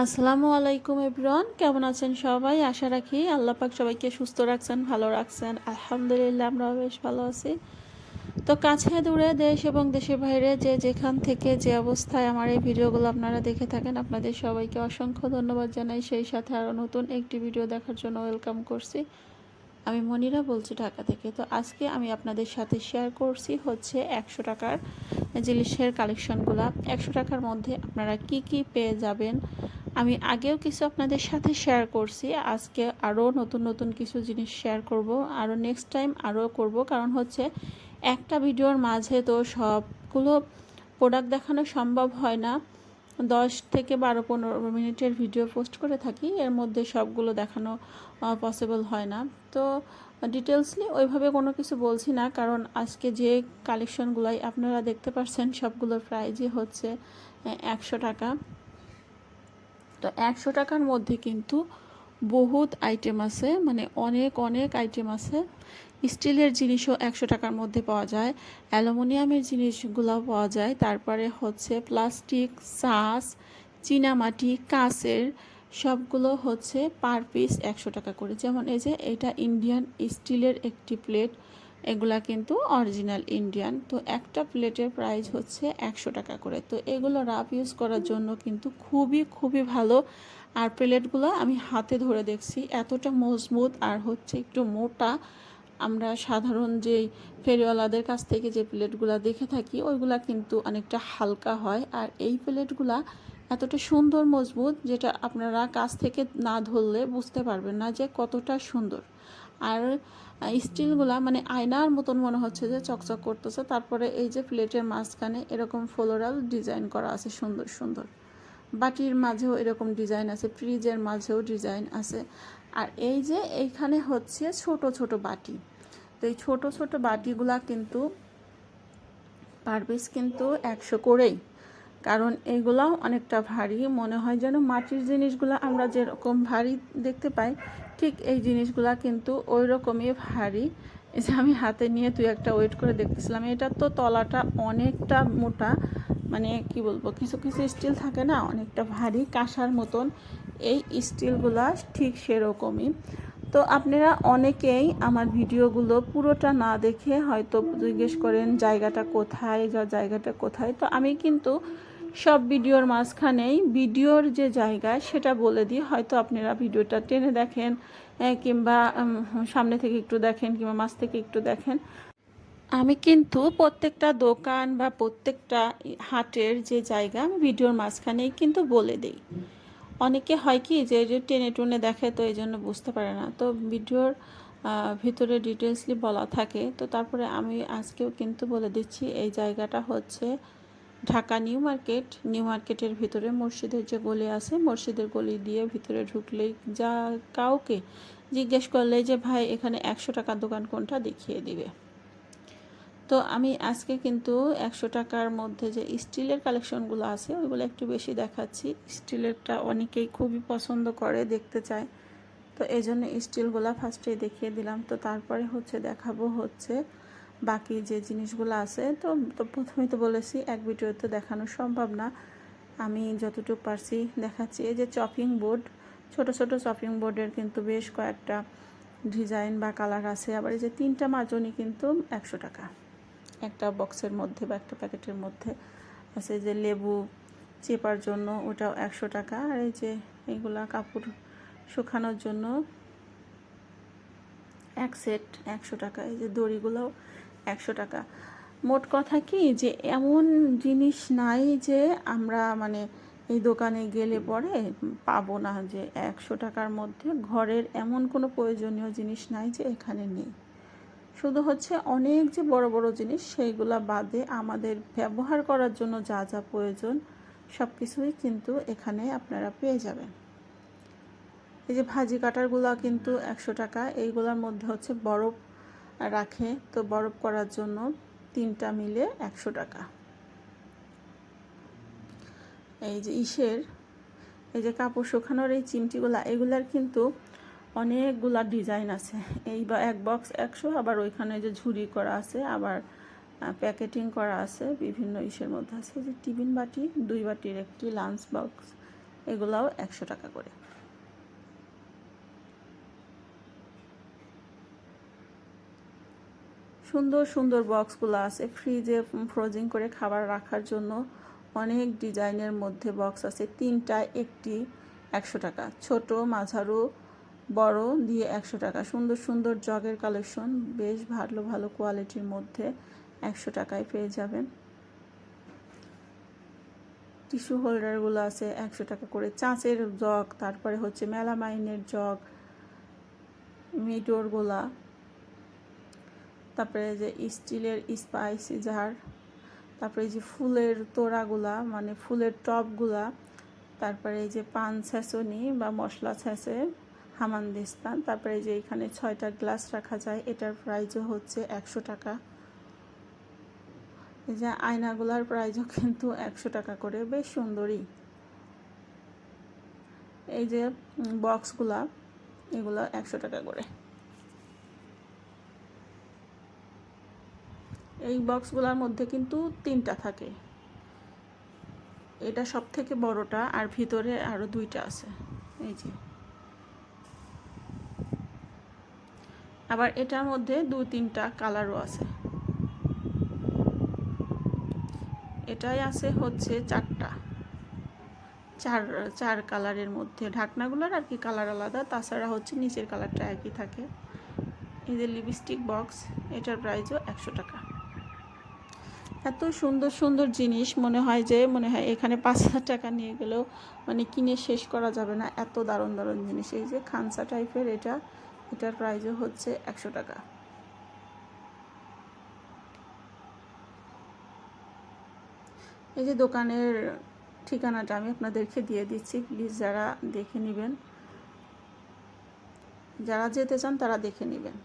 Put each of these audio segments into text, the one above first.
আসসালামু আলাইকুম এভরিওয়ান, কেমন আছেন সবাই? আশা রাখি আল্লাহ পাক সবাইকে সুস্থ রাখছেন, ভালো রাখছেন। আলহামদুলিল্লাহ আমরাও বেশ ভালো আছি। তো কাছে দূরে দেশ এবং দেশের বাইরে যে যেখান থেকে যে অবস্থায় আমার এই ভিডিওগুলো আপনারা দেখে থাকেন, আপনাদের সবাইকে অসংখ্য ধন্যবাদ জানাই। সেই সাথে আরও নতুন একটি ভিডিও দেখার জন্য ওয়েলকাম করছি। আমি মনিরা বলছি ঢাকা থেকে। তো আজকে আমি আপনাদের সাথে শেয়ার করছি হচ্ছে একশো টাকার জিনিসের কালেকশনগুলো। একশো টাকার মধ্যে আপনারা কি কি পেয়ে যাবেন? আমি আগেও কিছু আপনাদের সাথে শেয়ার করছি, আজকে আরও নতুন নতুন কিছু জিনিস শেয়ার করব, আরও নেক্সট টাইম আরও করব, কারণ হচ্ছে একটা ভিডিওর মাঝে তো সবগুলো প্রোডাক্ট দেখানো সম্ভব হয় না। দশ থেকে বারো, পনেরো মিনিটের ভিডিও পোস্ট করে থাকি, এর মধ্যে সবগুলো দেখানো পসিবল হয় না। তো ডিটেলসলি ওইভাবে কোনো কিছু বলছি না, কারণ আজকে যে কালেকশনগুলাই আপনারা দেখতে পাচ্ছেন সবগুলোর প্রাইজই হচ্ছে একশো টাকা। তো একশো টাকার মধ্যে কিন্তু বহুত আইটেম আছে মানে অনেক অনেক আইটেম আছে। স্টিলের জিনিসও একশো টাকার মধ্যে পাওয়া যায়, অ্যালুমিনিয়ামের জিনিসগুলো পাওয়া যায়। তারপরে হচ্ছে প্লাস্টিক, সাস, চীনামাটি, কাঁচের সবগুলো হচ্ছে পার পিস একশো টাকা করে। যেমন এই যে এটা ইন্ডিয়ান স্টিলের একটি প্লেট এগুলা কিন্তু অরিজিনাল ইন্ডিয়ান। তো একটা প্লেটের প্রাইস হচ্ছে একশো টাকা করে। তো এগুলো রাফ ইউজ করার জন্য কিন্তু খুবই খুবই ভালো। আর প্লেটগুলো আমি হাতে ধরে দেখছি, এতটা মজবুত আর হচ্ছে একটু মোটা। আমরা সাধারণ যে ফেরিওয়ালাদের কাছ থেকে যে প্লেটগুলো দেখে থাকি, ওইগুলা কিন্তু অনেকটা হালকা হয়। আর এই প্লেটগুলা এতটা সুন্দর মজবুত যেটা আপনারা কাছ থেকে না ধরলে বুঝতে পারবেন না যে কতটা সুন্দর। আর স্টিলগুলা মানে আয়নার মতন মনে হচ্ছে যে চকচক করতেছে। তারপরে এই যে প্লেটের মাঝখানে এরকম ফ্লোরাল ডিজাইন করা আছে সুন্দর সুন্দর। বাটির মাঝেও এরকম ডিজাইন আছে, ফ্রিজের মাঝেও ডিজাইন আছে। আর এই যে এইখানে হচ্ছে ছোট ছোট বাটি। তো এই ছোট ছোট বাটিগুলা কিন্তু পার পিস কিন্তু একশো করেই। কারণ এইগুলাও অনেকটা ভারী। মনে হয় যেন মাটির জিনিসগুলো আমরা যেরকম ভারী দেখতে পাই, ঠিক এই জিনিসগুলা কিন্তু ওই রকমই ভারী। এই যে আমি হাতে নিয়ে তুই একটা ওয়েট করে দেখতেছিলাম এটার তো তলাটা অনেকটা মোটা মানে কি বলব, কিছু কিছু স্টিল থাকে না, অনেকটা ভারী, কাঁসার মতন। এই স্টিলগুলা ঠিক সেরকমই। তো আপনারা অনেকেই আমার ভিডিওগুলো পুরোটা না দেখে হয়তো জিজ্ঞেস করেন, জায়গাটা কোথায়, যা জায়গাটা কোথায়। তো আমি কিন্তু সব ভিডিওর মাঝখানেই ভিডিওর যে জায়গা সেটা বলে দিই। হয়তো আপনারা ভিডিওটা টেনে দেখেন কিংবা সামনে থেকে একটু দেখেন কিংবা মাছ থেকে একটু দেখেন। আমি কিন্তু প্রত্যেকটা দোকান বা প্রত্যেকটা হাটের যে জায়গা আমি ভিডিওর মাঝখানেই কিন্তু বলে দিই। অনেকে হয় কি যে টেনে টুনে দেখে তো এই জন্য বুঝতে পারে না। তো ভিডিওর ভিতরে ডিটেলসলি বলা থাকে। তো তারপরে আমি আজকেও কিন্তু বলে দিচ্ছি, এই জায়গাটা হচ্ছে ঢাকা নিউ মার্কেট, নিউ মার্কেটের ভিতরে মসজিদের যে গলি আছে, মসজিদের গলি দিয়ে ভিতরে ঢুকলেই যা কাউকে জিজ্ঞেস করলে যে, ভাই, এখানে একশো টাকার দোকান কোনটা? দেখিয়ে দিবে। তো আমি আজকে কিন্তু একশো টাকার মধ্যে যে স্টিলের কালেকশনগুলো আছে, ওইগুলো একটু বেশি দেখাচ্ছি। স্টিলেরটা অনেকেই খুবই পছন্দ করে দেখতে চায়। তো এই জন্য স্টিলগুলো ফার্স্টেই দেখিয়ে দিলাম। তো তারপরে হচ্ছে দেখাবো হচ্ছে বাকি যে জিনিসগুলো আছে, তো তো প্রথমেই তো বলেছি, এক ভিডিওতে দেখানো সম্ভব না। আমি যতটুকু পারছি দেখাচ্ছি। এই যে চপিং বোর্ড ছোট ছোট চপিং বোর্ডের কিন্তু বেশ কয়েকটা ডিজাইন বা কালার আছে। আবার এই যে তিনটা মাজনি কিন্তু একশো টাকা। একটা বক্সের মধ্যে বা একটা প্যাকেটের মধ্যে আছে যে লেবু চেপার জন্য ওটাও একশো টাকা। আর এই যে এইগুলা কাপড় শুকানোর জন্য এক সেট একশো টাকা। এই যে দড়িগুলোও একশো টাকা। মোট কথা কি যে, এমন জিনিস নাই যে আমরা মানে এই দোকানে গেলে পরে পাবো না যে একশো টাকার মধ্যে ঘরের এমন কোনো প্রয়োজনীয় জিনিস নাই যে এখানে নেই। শুধু হচ্ছে অনেক যে বড় বড় জিনিস সেইগুলা বাদে আমাদের ব্যবহার করার জন্য যা যা প্রয়োজন সব কিছুই কিন্তু এখানে আপনারা পেয়ে যাবেন। এই যে ভাজি কাটারগুলো কিন্তু একশো টাকা, এইগুলোর মধ্যে হচ্ছে বরফ রাখে। তো বরফ করার জন্য তিনটা মিলে একশো টাকা। এই যে ইসের, এই যে কাপড় শুকানোর এই চিমটিগুলা, এগুলার কিন্তু অনেকগুলা ডিজাইন আছে। এই বা এক বক্স একশো, আবার ওইখানে যে ঝুড়ি করা আছে, আবার প্যাকেটিং করা আছে, বিভিন্ন ইসের মধ্যে আছে। যে টিফিন বাটি, দুই বাটির একটি লাঞ্চ বক্স, এগুলাও একশো টাকা করে। সুন্দর সুন্দর বক্সগুলো আছে। ফ্রিজে ফ্রোজিং করে খাবার রাখার জন্য অনেক ডিজাইনের মধ্যে বক্স আছে। তিনটা, একটি একশো টাকা। ছোট, মাঝারু, বড় দিয়ে একশো টাকা। সুন্দর সুন্দর জগের কালেকশন। বেশ ভালো ভালো কোয়ালিটির মধ্যে একশো টাকায় পেয়ে যাবেন। টিস্যু হোল্ডারগুলো আছে একশো টাকা করে। চাঁচের জগ, তারপরে হচ্ছে মেলামাইনের জগ, মিডোরগুলা। তারপরে যে স্টিলের স্পাইসি জার, তারপরে যে ফুলের তোড়াগুলা মানে ফুলের টপগুলা, তারপরে এই যে পান ছেঁচনি বা মশলা ছেঁচে হামানদিস্তান তারপরে যে এখানে ছয়টা গ্লাস রাখা যায়, এটার প্রাইজও হচ্ছে একশো টাকা। এই যে আয়নাগুলার প্রাইজও কিন্তু একশো টাকা করে, বেশ সুন্দরই। এই যে বক্সগুলা এগুলো একশো টাকা করে। এই বক্সগুলোর মধ্যে কিন্তু তিনটা থাকে। এটা সব থেকে বড়টা আর ভিতরে আরও দুইটা আছে। এই যে। আবার এটার মধ্যে দু তিনটা কালারও আছে। এটাই আছে হচ্ছে চারটা। চার চার কালারের মধ্যে। ঢাকনাগুলোর আর কি কালার আলাদা। তাছাড়া হচ্ছে নিচের কালারটা একই থাকে। যে লিপস্টিক বক্স, এটার প্রাইসও একশো টাকা। এত সুন্দর সুন্দর জিনিস মনে হয় যে, মনে হয় এখানে পাঁচ হাজার টাকা নিয়ে গেলেও মানে কিনে শেষ করা যাবে না। এত দারুণ দারুণ জিনিস। এই যে খানসা টাইপের এটা, এটার প্রাইসও হচ্ছে একশো টাকা। এই যে দোকানের ঠিকানাটা আমি আপনাদেরকে দিয়ে দিচ্ছি। প্লিজ যারা দেখে নেবেন, যারা যেতে চান তারা দেখে নেবেন।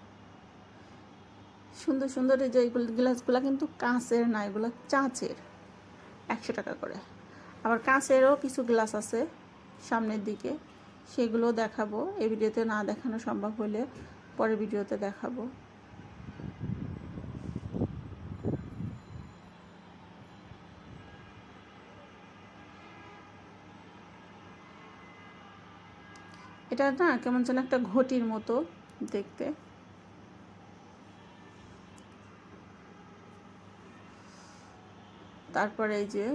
সুন্দর সুন্দর এই যে গ্লাসগুলো কিন্তু কাঁচের না, এগুলো চাঁচের, একশো টাকা করে। আবার কাঁচেরও কিছু গ্লাস আছে সামনের দিকে, সেগুলো দেখাবো। এই ভিডিওতে না দেখানো সম্ভব হলে পরের ভিডিওতে দেখাবো। এটা না কেমন যেন একটা ঘটির মতো দেখতে। তারপরে এই যে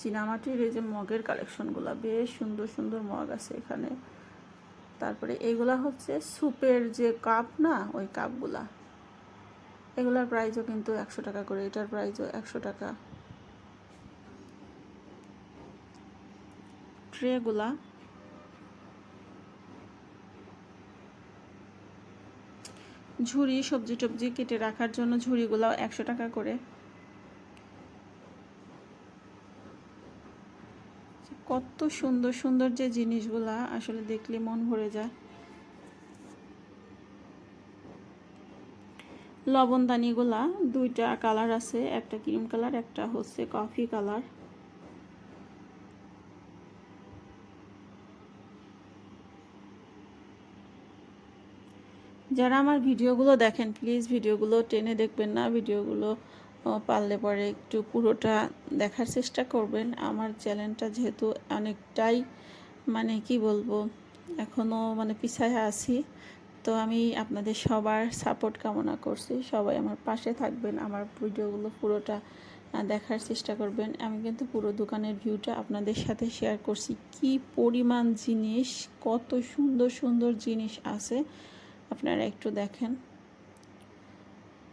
চীনামাটির এই যে মগের কালেকশনগুলো বেশ সুন্দর সুন্দর মগ আছে এখানে। তারপরে এইগুলা হচ্ছে স্যুপের যে কাপ না, ওই কাপগুলা এগুলার প্রাইসও কিন্তু একশো টাকা করে, এটার প্রাইসও একশো টাকা। ট্রেগুলা ঝুড়ি, সবজি টবজি কেটে রাখার জন্য ঝুড়িগুলাও একশো টাকা করে। কত সুন্দর সুন্দর যে জিনিসগুলা আসলে দেখলে মন ভরে যায়। লবণদানিগুলা দুইটা কালার আছে, একটা ক্রিম কালার একটা হচ্ছে কফি কালার যারা আমার ভিডিওগুলো দেখেন প্লিজ ভিডিওগুলো টেনে দেখবেন না, ভিডিওগুলো পারলে পরে একটু পুরোটা দেখার চেষ্টা করবেন। আমার চ্যানেলটা যেহেতু অনেকটাই মানে কি বলব এখনও মানে পিছায় আছি। তো আমি আপনাদের সবার সাপোর্ট কামনা করছি। সবাই আমার পাশে থাকবেন, আমার ভিডিওগুলো পুরোটা দেখার চেষ্টা করবেন। আমি কিন্তু পুরো দোকানের ভিউটা আপনাদের সাথে শেয়ার করছি। কি পরিমাণ জিনিস, কত সুন্দর সুন্দর জিনিস আছে। আপনারা একটু দেখেন।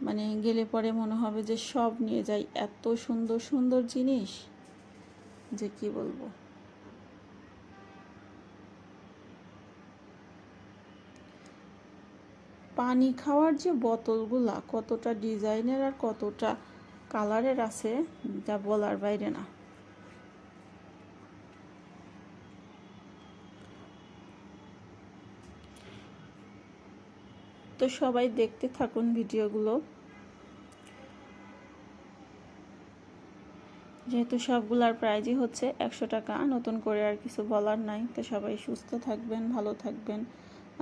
মানে গেলে পরে মনে হবে যে সব নিয়ে যাই। এত সুন্দর সুন্দর জিনিস। যে কি বলব? পানি খাওয়ার যে বোতলগুলা কতটা ডিজাইনের আর কতটা কালারের আছে, যা বলার বাইরে না। তো সবাই দেখতে থাকুন ভিডিওগুলো। যেহেতু সবগুলার প্রাইজই হচ্ছে একশো টাকা, নতুন করে আর কিছু বলার নাই। তো সবাই সুস্থ থাকবেন, ভালো থাকবেন।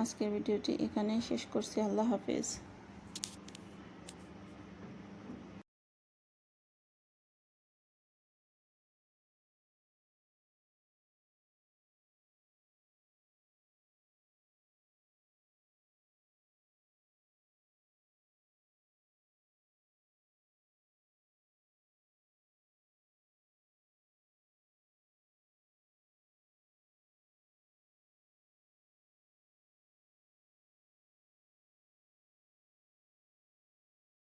আজকের ভিডিওটি এখানেই শেষ করছি। আল্লাহ হাফেজ।